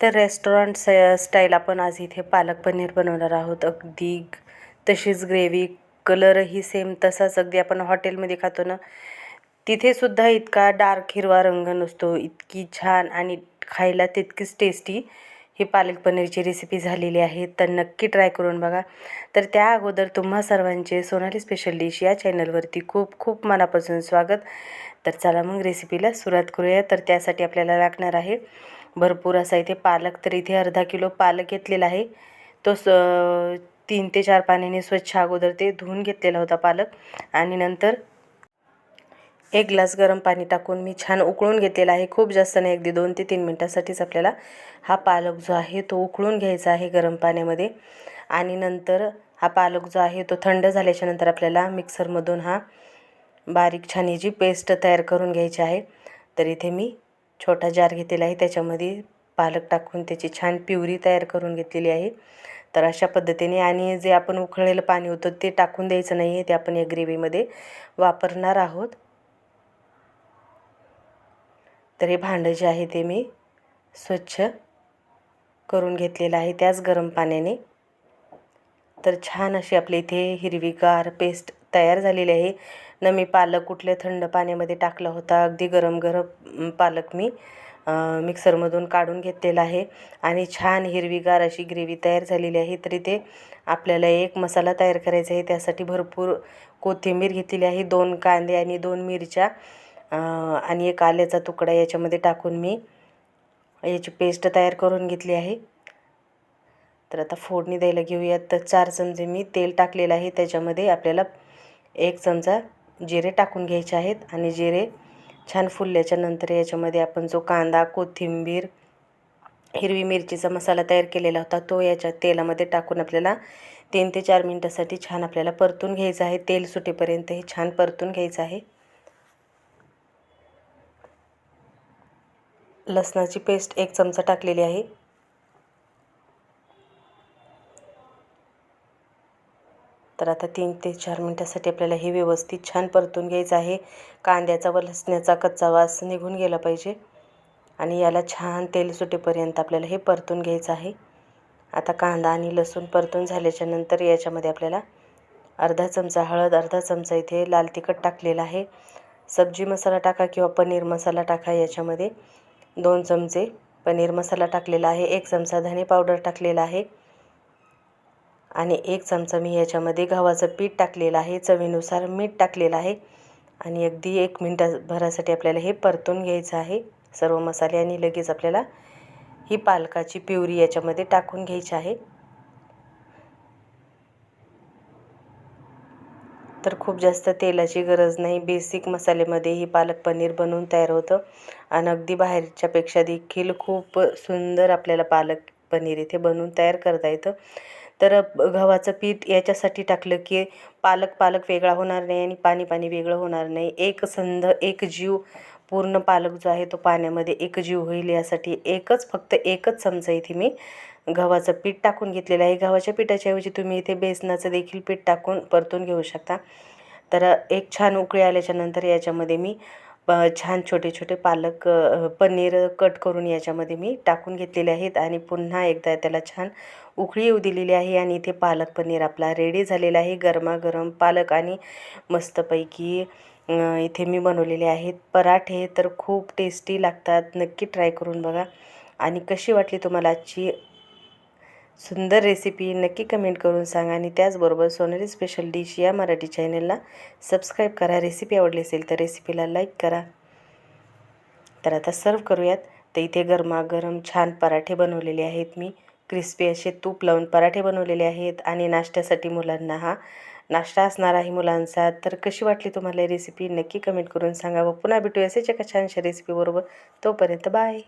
तर रेस्टॉरंट स स्टाईल आपण आज इथे पालक पनीर बनवणार आहोत. अगदी तशीच ग्रेव्ही कलरही सेम तसाच. अगदी आपण हॉटेलमध्ये खातो ना तिथेसुद्धा इतका डार्क हिरवा रंग नसतो. इतकी छान आणि खायला तितकीच टेस्टी ही पालक पनीरची रेसिपी झालेली आहे. तर नक्की ट्राय करून बघा. तर त्या अगोदर तुम्हा सर्वांचे सोनाली स्पेशल डिश या चॅनलवरती खूप खूप मनापासून स्वागत. तर चला मग रेसिपीला सुरुवात करूया. तर त्यासाठी आपल्याला लागणार आहे भरपूर असा इथे पालक तर इथे अर्धा किलो पालक घेतलेला आहे. तो स तीन ते चार पाण्याने स्वच्छ अगोदर ते धुवून घेतलेला होता पालक. आणि नंतर एक ग्लास गरम पाणी टाकून मी छान उकळून घेतलेला आहे. खूप जास्त नाही अगदी दोन ते तीन मिनटासाठीच आपल्याला हा पालक जो आहे तो उकळून घ्यायचा आहे गरम पाण्यामध्ये. आणि नंतर हा पालक जो आहे तो थंड झाल्याच्यानंतर आपल्याला मिक्सरमधून हा बारीक छान जी पेस्ट तयार करून घ्यायची आहे. तर इथे मी छोटा जार घेतलेला आहे. त्याच्यामध्ये पालक टाकून त्याची छान प्युरी तयार करून घेतलेली आहे. तर अशा पद्धतीने आणि जे आपण उकळलेलं पाणी होतं ते टाकून द्यायचं नाही आहे ते आपण या ग्रेव्हीमध्ये वापरणार आहोत. तर हे भांडं जे आहे ते मी स्वच्छ करून घेतलेलं आहे त्याच गरम पाण्याने. तर छान अशी आपल्या इथे हिरवीगार पेस्ट तयार झालेली आहे. न मी पालक कुठल्या थंड पाण्यामध्ये टाकला होता अगदी गरम गरम पालक मी मिक्सरमधून काढून घेतलेला आहे. आणि छान हिरवीगार अशी ग्रेव्ही तयार झालेली आहे. तर इथे आपल्याला एक मसाला तयार करायचा आहे. त्यासाठी भरपूर कोथिंबीर घेतलेली आहे. दोन कांदे आणि दोन मिरच्या आणि एक आल्याचा तुकडा याच्यामध्ये टाकून मी याची पेस्ट तयार करून घेतली आहे. तर आता फोडणी द्यायला घेऊयात. तर चार चमचे मी तेल टाकलेलं आहे. त्याच्यामध्ये आपल्याला एक चमचा जिरे टाकून घ्यायचे आहेत आणि जिरे छान फुलल्याच्यानंतर याच्यामध्ये आपण जो कांदा कोथिंबीर हिरवी मिरचीचा मसाला तयार केलेला होता तो याच्या तेलामध्ये टाकून आपल्याला तीन ते चार मिनटासाठी छान आपल्याला परतून घ्यायचं आहे. तेल सुटेपर्यंत हे छान परतून घ्यायचं आहे. लसणाची पेस्ट एक चमचा टाकलेली आहे. तर आता तीन ते चार मिनटासाठी आपल्याला हे व्यवस्थित छान परतून घ्यायचं आहे. कांद्याचा व लसण्याचा कच्चा वास निघून गेला पाहिजे. आणि याला छान तेल सुटेपर्यंत आपल्याला हे परतून घ्यायचं आहे. आता कांदा आणि लसूण परतून झाल्याच्यानंतर याच्यामध्ये आपल्याला अर्धा चमचा हळद अर्धा चमचा इथे लाल तिखट टाकलेला आहे. सब्जी मसाला टाका किंवा पनीर मसाला टाका याच्यामध्ये. दोन चमचे पनीर मसाला टाकलेला आहे. एक चमचा धने पावडर टाकलेला आहे. आणि एक चमचा मी याच्यामध्ये गव्हाचं पीठ टाकलेलं आहे. चवीनुसार मीठ टाकलेलं आहे. आणि अगदी एक मिनटाभरासाठी आपल्याला हे परतून घ्यायचं आहे. सर्व मसाले आणि लगेच आपल्याला ही पालकाची प्युरी याच्यामध्ये टाकून घ्यायची आहे. तर खूप जास्त तेलाची गरज नाही. बेसिक मसाल्यामध्ये ही पालक पनीर बनवून तयार होतं. आणि अगदी बाहेरच्यापेक्षा देखील खूप सुंदर आपल्याला पालक पनीर इथे बनवून तयार करता येतं. तर गव्हाचं पीठ याच्यासाठी टाकलं की पालक पालक वेगळा होणार नाही आणि पाणी पाणी वेगळं होणार नाही. एक संध एक जीव पूर्ण पालक जो आहे तो पाण्यामध्ये एक जीव होईल यासाठी एकच फक्त एकच चमचा इथे मी गव्हाचं पीठ टाकून घेतलेलं आहे. गव्हाच्या पिठाच्याऐवजी तुम्ही इथे बेसनाचं देखील पीठ टाकून परतून घेऊ शकता. तर एक छान उकळी आल्याच्यानंतर याच्यामध्ये मी प छान छोटे छोटे पालक पनीर कट करून याच्यामध्ये मी टाकून घेतलेले आहेत आणि पुन्हा एकदा त्याला छान उकळी येऊ दिलेली आहे आणि इथे पालक पनीर आपला रेडी झालेला आहे. गरमागरम पालक आणि मस्तपैकी इथे मी बनवलेले आहेत. पराठे तर खूप टेस्टी लागतात. नक्की ट्राय करून बघा. आणि कशी वाटली तुम्हाला आजची सुंदर रेसिपी नक्की कमेंट करून सांगा आणि त्याचबरोबर सोनेरी स्पेशल डिश या मराठी चॅनलला सबस्क्राईब करा. रेसिपी आवडली असेल तर रेसिपीला लाईक करा. तर आता सर्व करूयात. तर इथे गरमागरम छान पराठे बनवलेले आहेत मी. क्रिस्पी असे तूप लावून पराठे बनवलेले आहेत आणि नाश्त्यासाठी मुलांना हा नाश्ता असणार आहे मुलांचा. तर कशी वाटली तुम्हाला रेसिपी नक्की कमेंट करून सांगा व पुन्हा भेटूया असेच एका छानशा रेसिपीबरोबर तोपर्यंत बाय